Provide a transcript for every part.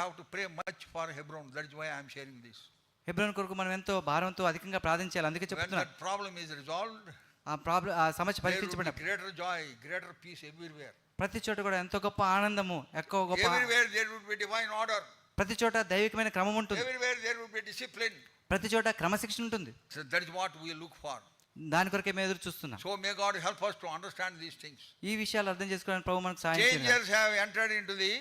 Have to pray much for Hebron that is why I'm sharing this Hebron కొరకు మనం ఎంతో భారంతో అధికంగా ప్రార్థించాలి. అందుకే చెప్తున్నా ప్రాబ్లమ్ ఇస్ రిజాల్వ్డ్ ఆ ప్రాబ్లం ఆ సమస్య పరిష్కరించబడింది greater joy greater peace everywhere ప్రతి చోట కూడా ఎంతో గొప్ప ఆనందము ఎక్కువ గొప్ప everywhere there would be divine order ప్రతి చోట దైవికమైన క్రమం ఉంటుంది. Everywhere there would be discipline ప్రతి చోట క్రమశిక్షణ ఉంటుంది. So that is what we look for దాని కొరకే మేము ఎదురు చూస్తున్నాం So may God help us to understand these things. ఈ విషయాలు అర్థం చేసుకోవడానికి ప్రభు మనకు సాయం చేయాలి Strangers have entered into the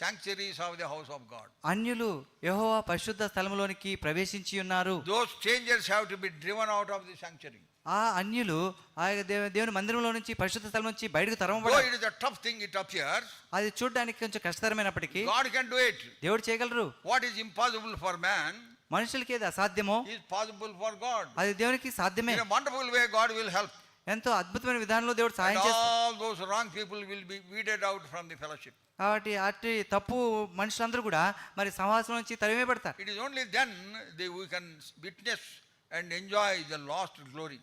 sanctuaries of the house of God. అన్యులు యెహోవా పరిశుద్ధ స్థలములోనికి ప్రవేశించి ఉన్నారు Those strangers have to be driven out of the sanctuary. ఆ అన్యులు ఆ యొక్క దేవ- దేవుని మందిరంలో నుంచి పరిశుద్ధ స్థలం నుంచి బయటకు Though తరమబడాలి it is a tough thing, it appears, అది చూడడానికి కొంచెం కష్టతరమైనప్పటికీ God can do it. దేవుడు చేయగలరు What is impossible for man మనుషులకి ఏది అసాధ్యమో? ఇస్ పాజిబుల్ ఫర్ గాడ్ అది దేవునికి సాధ్యమే. In wonderful way God will help ఎంతో అద్భుతమైన విధానంలో దేవుడు సహాయం all those wrong people will be weeded out from the fellowship కాబట్టి అట్టి తప్పు మనుషులందరూ కూడా మరి సమాసం నుంచి తరిమే పెడతారు. It is only then the we can witness and enjoy the lost glory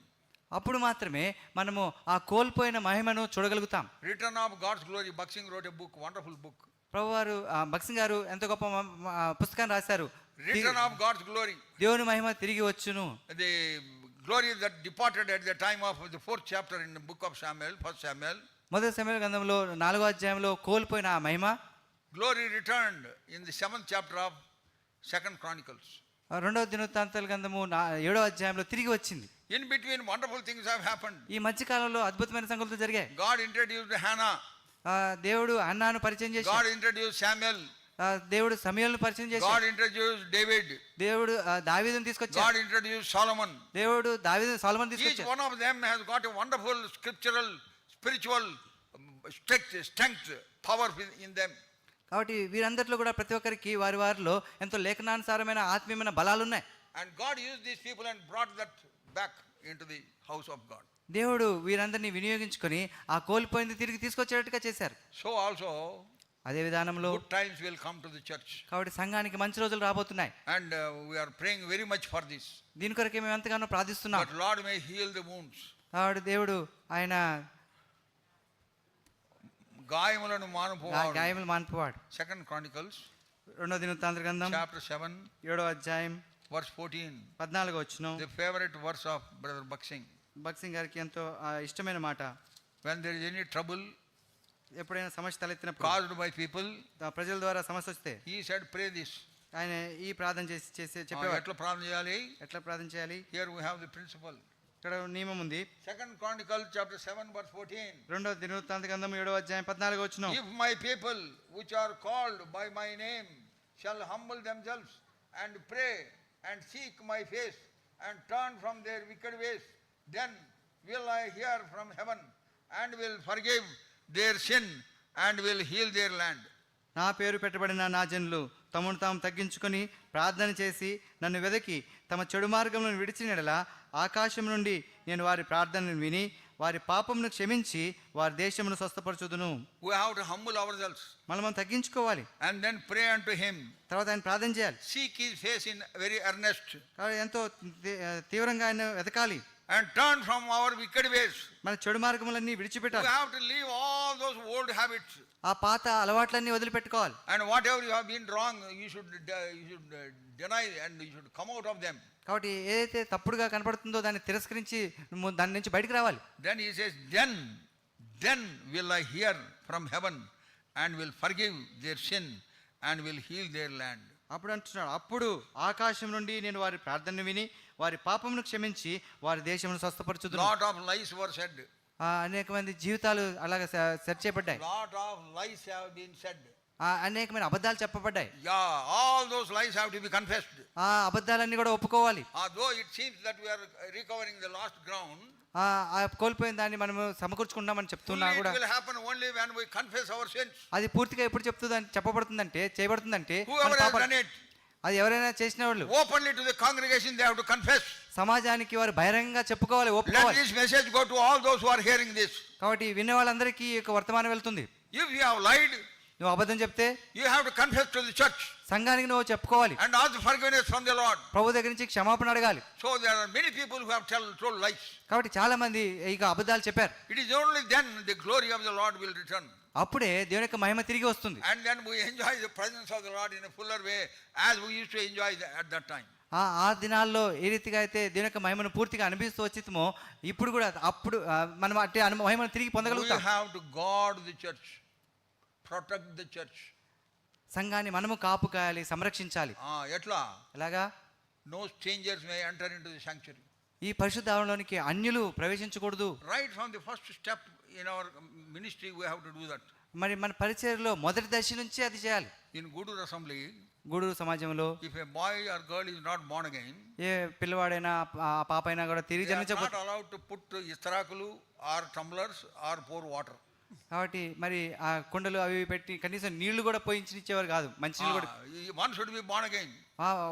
అప్పుడు మాత్రమే మనము ఆ కోల్పోయిన మహిమను చూడగలుగుతాం. Return of God's glory Bakht Singh wrote a book wonderful book ప్రభు వారు బక్సింగ్ గారు ఎంత గొప్ప పుస్తకాన్ని రాశారు. రిటర్న్ ఆఫ్ గాడ్స్ గ్లోరీ దేవుని మహిమ తిరిగి వచ్చును. The glory that departed at the time of the fourth chapter in book of Samuel first Samuel మొదటి శామ్యుయల్ గ్రంథంలో నాలుగో అధ్యాయంలో కోల్పోయిన ఆ మహిమ. Glory returned in the seventh chapter of second chronicles రెండో దినవృత్తాంతాల గ్రంథము ఏడో అధ్యాయంలో తిరిగి వచ్చింది. In between wonderful things have happened ఈ మధ్య కాలంలో అద్భుతమైన సంగతులు జరిగాయి. గాడ్ ఇంట్రడ్యూస్ హానా దేవుడు అన్నాను పరిచయం చేసి గాడ్ ఇంట్రడ్యూస్ శామ్యుయల్ దేవుడు సమయంలో పరిచయం చేసి గాడ్ ఇంట్రడ్యూస్ డేవిడ్ దేవుడు దావీదును తీసుకొచ్చి గాడ్ ఇంట్రడ్యూస్ సాలమన్ దేవుడు దావీదు సాలమన్ తీసుకొచ్చి one of them has got a wonderful scriptural spiritual strength strength power in them కాబట్టి వీరందరిలో కూడా ప్రతి ఒక్కరికి వారి వారిలో ఎంతో లేఖనానుసారమైన ఆత్మీయమైన బలాలు ఉన్నాయి. And God use this people and brought that back in the house of God దేవుడు వీరందరినీ వినియోగించుకుని ఆ కోల్పోయింది తిరిగి తీసుకొచ్చేటట్టుగా చేశారు. సో ఆల్సో అదే విధానంలో good times will come to the church. కాబట్టి సంఘానికి మంచి రోజులు రాబోతున్నాయి. Uh, we are praying very much for this. దీని కొరకే మేము ఎంతగానో ప్రార్థిస్తున్నాం. But Lord may heal the wounds. కాబట్టి దేవుడు ఆయన గాయములను మానుపోవాడు. గాయములు మాన్పువాడు. సెకండ్ క్రానికల్స్ రెండో దినవృత్తాంత గ్రంథం చాప్టర్ సెవెన్ ఏడో అధ్యాయం వర్స్ ఫోర్టీన్ పద్నాలుగు వచ్చిన the favourite verse of brother Bakht Singh భక్సింగ్ గారికి ఎంతో ఇష్టమైన మాట. When there is any trouble ఎప్పుడైనా సమస్య తలెత్తినప్పుడు కాజ్డ్ బై పీపుల్ ప్రజల ద్వారా సమస్య వస్తే ఈ సెడ్ ప్రే దిస్ ఆయన ఈ ప్రార్థన చేసి చేసే చెప్పేవాడు ఎట్లా ప్రార్థన చేయాలి? ఎట్లా ప్రార్థన చేయాలి? Here we have the principle ఇక్కడ నియమం ఉంది. Second chronicle chapter seven verse fourteen రెండో దినవృత్తాంత గ్రంథం ఏడో అధ్యాయం పద్నాలుగు వచ్చిన if my people which are called by my name shall humble themselves and pray and seek my face and turn from their wicked ways then will I hear from heaven and will forgive their sin and will heal their land నా పేరు పెట్టబడిన నా జనులు తమను తాము తగ్గించుకొని ప్రార్థన చేసి నన్ను వెదకి తమ చెడు మార్గములను విడిచినడల ఆకాశం నుండి నేను వారి ప్రార్థనను విని వారి పాపమును క్షమించి వారి దేశమును స్వస్థపరచుదును. We have to humble ourselves మనం మనం తగ్గించుకోవాలి. And then pray and to him తర్వాత ఆయన ప్రార్థన చేయాలి. Seek his face in very earnest ఎంతో తీవ్రంగా ఆయన వెతకాలి. And turn from our wicked ways మన చెడు మార్గములన్నీ వీ విడిచిపెట్టాలి have to leave all those old habits ఆ పాత అలవాట్లన్నీ వదిలిపెట్టుకోవాలి And whatever you have been wrong, you should, de- you should uh, deny and you should come out of them. కాబట్టి ఏదైతే తప్పుడుగా కనపడుతుందో దాన్ని తిరస్కరించి దాని నుంచి బయటికి రావాలి Then he says, then, then will I hear from heaven and will forgive their sin and will heal their land. అప్పుడు అంటున్నాడు అప్పుడు ఆకాశం నుండి నేను వారి ప్రార్థన విని వారి పాపమును క్షమించి వారి దేశమును స్వస్థపరచుదును Lot of lies were said. అనేక మంది జీవితాలు అలాగ సెర్చ్ చేయబడ్డాయి. లాట్ ఆఫ్ అనేకమైన అబద్ధాలు చెప్పబడ్డాయి. Yeah all those lies have to be confessed అబద్ధాలన్నీ కూడా ఒప్పుకోవాలి. Although it seems that we recovering the lost ground ఆ కోల్పోయిన దాన్ని మనం సమకూర్చుకుంటామని చెప్తున్నా కూడా. It will only when we confess our sins అది పూర్తిగా ఎప్పుడు చెప్తుందని చెప్పబడుతుందంటే చేయబడుతుందంటే అది ఎవరైనా చేసిన వాళ్ళు openly to the congregation they have to confess సమాజానికి వారు బహిరంగంగా చెప్పుకోవాలి openly this message go to all those who are hearing this కాబట్టి విన్న వాళ్ళందరికీ ఈ వర్తమానం వెళ్తుంది. ఇఫ్ యు హావ్ లైడ్ నువ్వు అబద్ధం చెప్తే you have to confess to the church సంఘానికి నువ్వు చెప్పుకోవాలి. And all the forgiveness from the Lord ప్రభు దగ్గర నుంచి క్షమాపణ అడగాలి. So there are many people who have tell told lies కాబట్టి చాలా మంది ఈ అబద్ధాలు చెప్పారు. It is only then the glory of the Lord will return అప్పుడే దేవుని యొక్క మహిమ తిరిగి వస్తుంది. And then we enjoy the presence of the Lord in fuller way as we use to enjoy at that time ఆ ఆ దినాల్లో ఏ రీతిగా అయితే దేవుని యొక్క మహిమను పూర్తిగా అనుభవిస్తూ వచ్చితమో ఇప్పుడు కూడా అప్పుడు మనం అట్టి మహిమను తిరిగి పొందగలుగుతాం. You have God the church protect the church సంఘాన్ని మనము కాపు కాయాలి సంరక్షించాలి ఎట్లా? ఎలాగా? No strangers may enter into the sanctuary ఈ పరిశుద్ధ అన్యులు ప్రవేశించకూడదు. Right from the first step in our ministry, we have to do that. మరి మన పరిచయలో మొదటి దశ నుంచి అది చేయాలి In Gudur Assembly, గూడూరు సమాజంలో if a boy or girl is not born again, ఏ పిల్లవాడైనా ఆ పాప అయినా కూడా తిరిగి not allowed to put istarakulu or tumblers or pour water. కాబట్టి మరి ఆ కుండలు అవి పెట్టి కనీసం నీళ్ళు కూడా పోయించినిచ్చేవారు కాదు మంచి నీళ్ళు కూడా Ah, one should be born again. వా-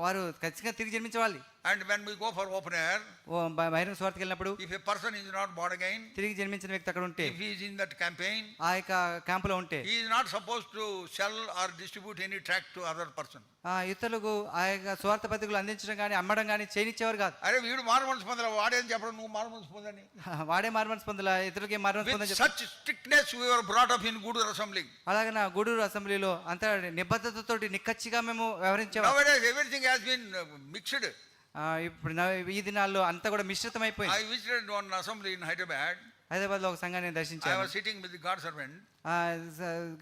వారు ఖచ్చితంగా తిరిగి జన్మించవాలి. And when we go for open air, ఓ బ- బహిరంగ స్వార్థకి వెళ్ళినప్పుడు if a person is not born again, తిరిగి జన్మించిన వ్యక్తి అక్కడ ఉంటే if he is in that campaign, ఆ యొక్క క్యాంపులో ఉంటే he is not supposed to sell or distribute any tract to other person. ఆ ఇతరులకు ఆ యొక్క స్వార్థ పత్రికలు అందించడం కానీ అమ్మడం కానీ చేయనిచ్చేవారు కాదు. అరే వీడు మారుమనసు పొందలే వాడేం చెప్పడం నువ్వు మారుమనసు పొందని వాడే మార్మన్స్ పొందల ఇతరులకి మార్మన్స్ పొందని such strictness we were brought up in Gudur assembly అలాగే నా గూడూరు అసెంబ్లీలో అంత నిబద్ధతతోటి నిక్కచ్చిగా మేము వ్యవహరించేవారు. nowadays everything has been uh, mixed ఆ, ఇప్పుడు నా- ఈ దినాల్లో అంతా కూడా మిశ్రితం i అయిపోయింది visited one assembly in hyderabad Hyderabad లో ఒక సంఘాన్ని i దర్శించాను was sitting with the god servant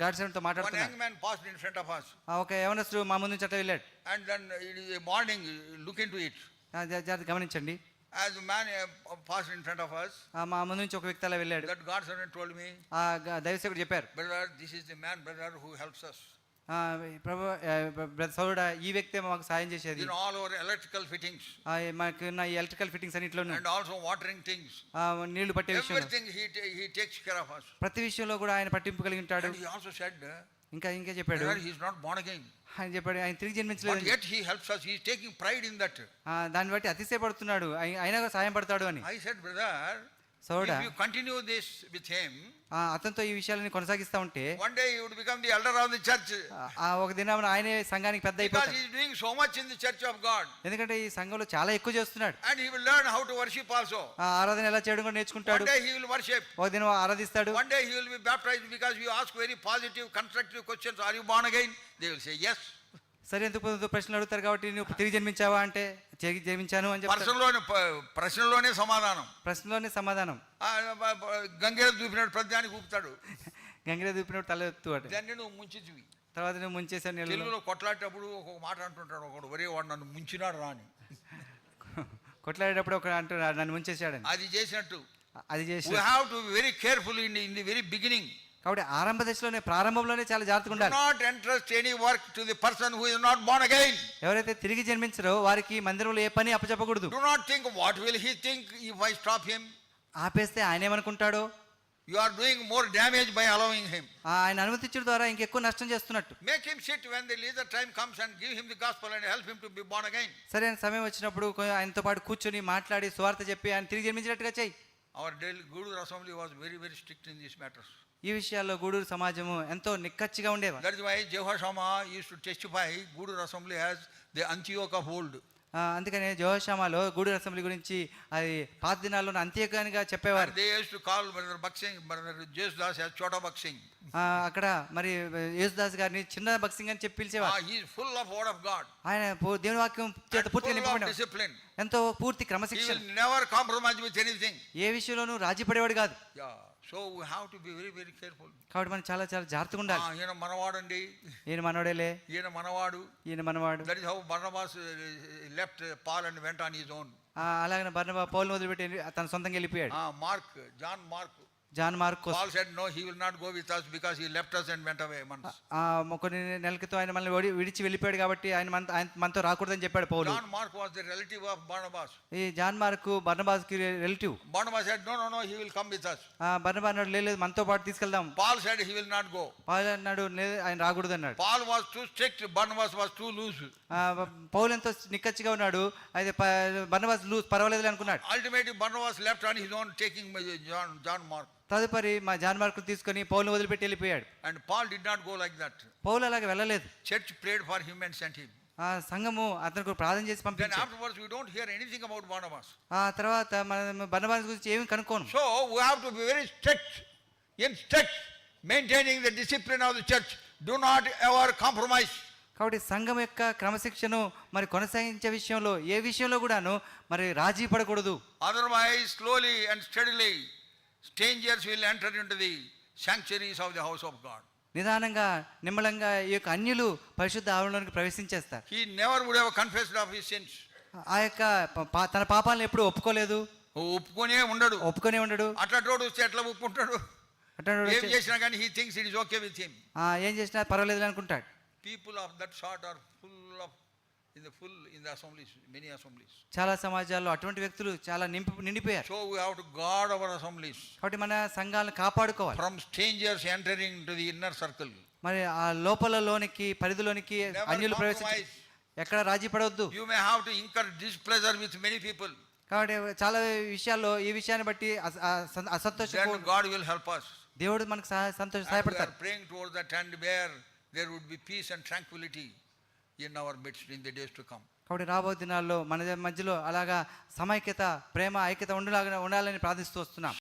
god తో one మాట్లాడుతున్నా young man passed in front of us ఆ, ఒక యవనస్తుడు మా ముందు నుంచి అట్లా వెళ్ళాడు and then it is a morning look into it ఆ, జా- జాగ్రత్త గమనించండి as the man uh, passed in front of us ఆ, మా ముందు నుంచి ఒక వ్యక్తి అలా వెళ్ళాడు that god servant told me ఆ గ- దైవసేవకుడు చెప్పారు brother this is the man brother who helps us ఆ, ప్రభు సౌడ ఈ వ్యక్తి మాకు సహాయం చేసేది. ఆల్ ఓవర్ ఎలక్ట్రికల్ ఫిట్టింగ్స్ మాకు నా ఎలక్ట్రికల్ ఫిట్టింగ్స్ అన్నిట్లో అండ్ ఆల్సో వాటరింగ్ థింగ్స్ నీళ్ళు పట్టే విషయం everything he he takes care of us. ప్రతి విషయంలో కూడా ఆయన పట్టింపు కలిగి ఉంటాడు హి ఆల్సో సెడ్ ఇంకా ఇంకా చెప్పాడు. He is not born again ఆయన చెప్పాడు ఆయన తిరిగి జన్మించలేదు but yet he helps us. He is taking pride in that ఆ దాన్ని బట్టి అతిశయపడుతున్నాడు. ఆయన సహాయం పడతాడు అని. I said brother soda. You continue this with him ఆ అతనితో ఈ విషయాలను కొనసాగిస్తా ఉంటే one day you would become the elder of the church ఆ ఒక దినమున ఆయనే సంఘానికి పెద్ద అయిపోతాడు. Because he doing so much in the church of God ఎందుకంటే ఈ సంఘంలో చాలా ఎక్కువ చేస్తున్నాడు. And he will learn how to worship also ఆ ఆరాధన ఎలా చేయడం కూడా నేర్చుకుంటాడు. One day he will worship ఒక దినం ఆరాధిస్తాడు. One day he will be baptized because you ask very positive constructive questions are you born again they will say yes. సరే ఎందుకు ప్రశ్నలు అడుగుతారు కాబట్టి నువ్వు తిరిగి జన్మించావా అంటే తిరిగి జన్మించాను అని చెప్తారు. ప్రశ్నలోనే సమాధానం. ప్రశ్నలోనే సమాధానం. గంగేరు చూపినట్టు ప్రతిదానికి ఊపుతాడు గంగిర దూపినప్పుడు తల ఎత్తువాడు దాన్ని నువ్వు ముంచివి తర్వాత నువ్వు ముంచేసావు నీళ్ళు. తెలుగులో కొట్లాడేటప్పుడు ఒక్కొక్క మాట అంటుంటాడు ఒకడు ఒరే వాడు నన్ను ముంచినాడు రాని కొట్లాడేటప్పుడు ఒక అంటున్నాడు నన్ను ముంచేసాడని అది చేసినట్టు. అది చేసి we have to very careful in in the very beginning కాబట్టి ఆరంభ దశలోనే ప్రారంభంలోనే చాలా జాగ్రత్తగా ఉండాలి. Not entrust any work to the person who is not born again ఎవరైతే తిరిగి జన్మించారో వారికి మందిరంలో ఏ పని అప్పచెప్పకూడదు. Do not think what will he think if I stop him ఆపేస్తే ఆయన ఏమనుకుంటాడో? You are doing more damage by allowing him ఆయన అనుమతించడం ద్వారా ఇంకెక్కువ నష్టం చేస్తున్నట్టు. Make him sit when the leisure time comes and give him the gospel and help him to be born again సరైన సమయం వచ్చినప్పుడు ఆయనతో పాటు కూర్చొని మాట్లాడి స్వార్థ చెప్పి ఆయన తిరిగి జన్మించినట్టుగా చెయ్యి our Delhi Gudur assembly was very very strict in these matters ఈ విషయాల్లో గూడూరు సమాజము ఎంతో నిక్కచ్చిగా ఉండేవారు. That is why Jawahar use to testify Gudur assembly has the Antioch of old ఆ, అందుకనే జోషామాలో గూడూరు అసెంబ్లీ గురించి అది పాత దినాల్లో అంత్యకానిగా చెప్పేవారు. దే యూస్ టు కాల్ బక్సింగ్ జేస్ దాస్ యాజ్ చోటా బక్సింగ్ ఆ, అక్కడ మరి యేసుదాస్ గారిని చిన్న బక్సింగ్ అని చెప్పి పిలిచేవారు. He full of word of God ఆయన దేవుని వాక్యం చేత పూర్తిగా నింపబడి డిసిప్లిన్ ఎంతో పూర్తి క్రమశిక్షణ. నెవర్ కాంప్రమైజ్ విత్ ఎనీథింగ్ ఏ విషయంలోనూ రాజీ పడేవాడు కాదు. Yeah so we have to be very very careful కాబట్టి మనం చాలా చాలా జాగ్రత్తగా ఉండాలి. ఈయన మనవాడండి. ఈయన మనోడేలే. ఈయన మనవాడు. ఈయన మనవాడు. That is how Barnabas left Paul and went on his own అలాగనే బర్నబా పౌలు వదిలిపెట్టి తన సొంతంగా వెళ్ళిపోయాడు. Mark John Mark. John Marcos Paul said no he will not go with us because he left us and went away మన్స్ ఆ మొకని నెలకితో ఆయన మనల్ని విడిచి వెళ్ళిపోయాడు కాబట్టి ఆయన మన మనతో రాకూడదని చెప్పాడు Paul. John Mark was the relative of Barnabas ఈ John Mark బర్నబాస్కి relative Barnabas said no no no he will come with us. ఆ బర్నబాస్ నాడు లేదు మనతో పాటు తీసుకెళ్దాం. Paul said he will not go Paul నాడు లేదు ఆయన రాకూడదు అన్నాడు. Paul was too strict Barnabas was too loose ఆ పౌలు ఎంతో నిక్కచ్చిగా ఉన్నాడు అయితే బర్నబాస్ లూజ్ పర్వాలేదు అనుకున్నాడు. Ultimate Barnabas left on his own taking John John Mark తదుపరి మా జాన్ మార్క్ తీసుకొని పౌల్ వదిలిపెట్టి వెళ్ళిపోయాడు. And Paul did not go like that Paul అలాగే వెళ్ళలేదు. Church prayed for human sent him ఆ సంఘము అతనికి ప్రార్థన చేసి పంపించాడు. Then afterwards we don't hear anything about Barnabas ఆ తర్వాత మనం బనబాస్ గురించి ఏమీ కనుక్కోను. So we have to be very strict in strict maintaining the discipline of the church do not ever compromise కాబట్టి సంఘం యొక్క క్రమశిక్షను మరి కొనసాగించే విషయంలో ఏ విషయంలో కూడాను మరి రాజీ పడకూడదు. Otherwise slowly and steadily steadily, strangers will enter into the sanctuaries of the house of God. నిదానంగా నిమ్మలంగా ఈ యొక్క అన్యులు పరిశుద్ధ ఆవరణలోనికి ప్రవేశించేస్తారు. He never would have confessed of his sins. ఆ యొక్క తన పాపాలను ఎప్పుడు ఒప్పుకోలేదు. ఒప్పుకొనే ఉండడు. ఒప్పుకొనే ఉండడు. అట్లా రోడ్డు వస్తే ఎట్లా ఒప్పుకుంటాడు? ఏం చేసినా కానీ he things it is okay with him ఏం చేసినా పర్వాలేదు అనుకుంటాడు. People of that short are full of in the full in the assemblies many assemblies చాలా సమాజాల్లో అటువంటి వ్యక్తులు చాలా నింపి నిండిపోయారు. So we have to guard our assemblies కాబట్టి మన సంఘాలను కాపాడుకోవాలి. From strangers entering to the inner circle మరి ఆ లోపలలోనికి పరిధిలోనికి Never అన్యులు ప్రవేశించి. ఎక్కడ రాజీ పడవద్దు. You may have to incur displeasure with many people కాబట్టి చాలా విషయాల్లో ఈ విషయాన్ని బట్టి అసంతోషం గాడ్ విల్ హెల్ప్ us. దేవుడు మనకు సహాయ సంతోష సహాయపడతారు are praying towards that and where there would be peace and in our midst in the days to come కాబట్టి రాబో దినాల్లో మన మధ్యలో అలాగా సమైక్యత ప్రేమ ఐక్యత ఉండలాగా ఉండాలని ప్రార్థిస్తూ వస్తున్నాం.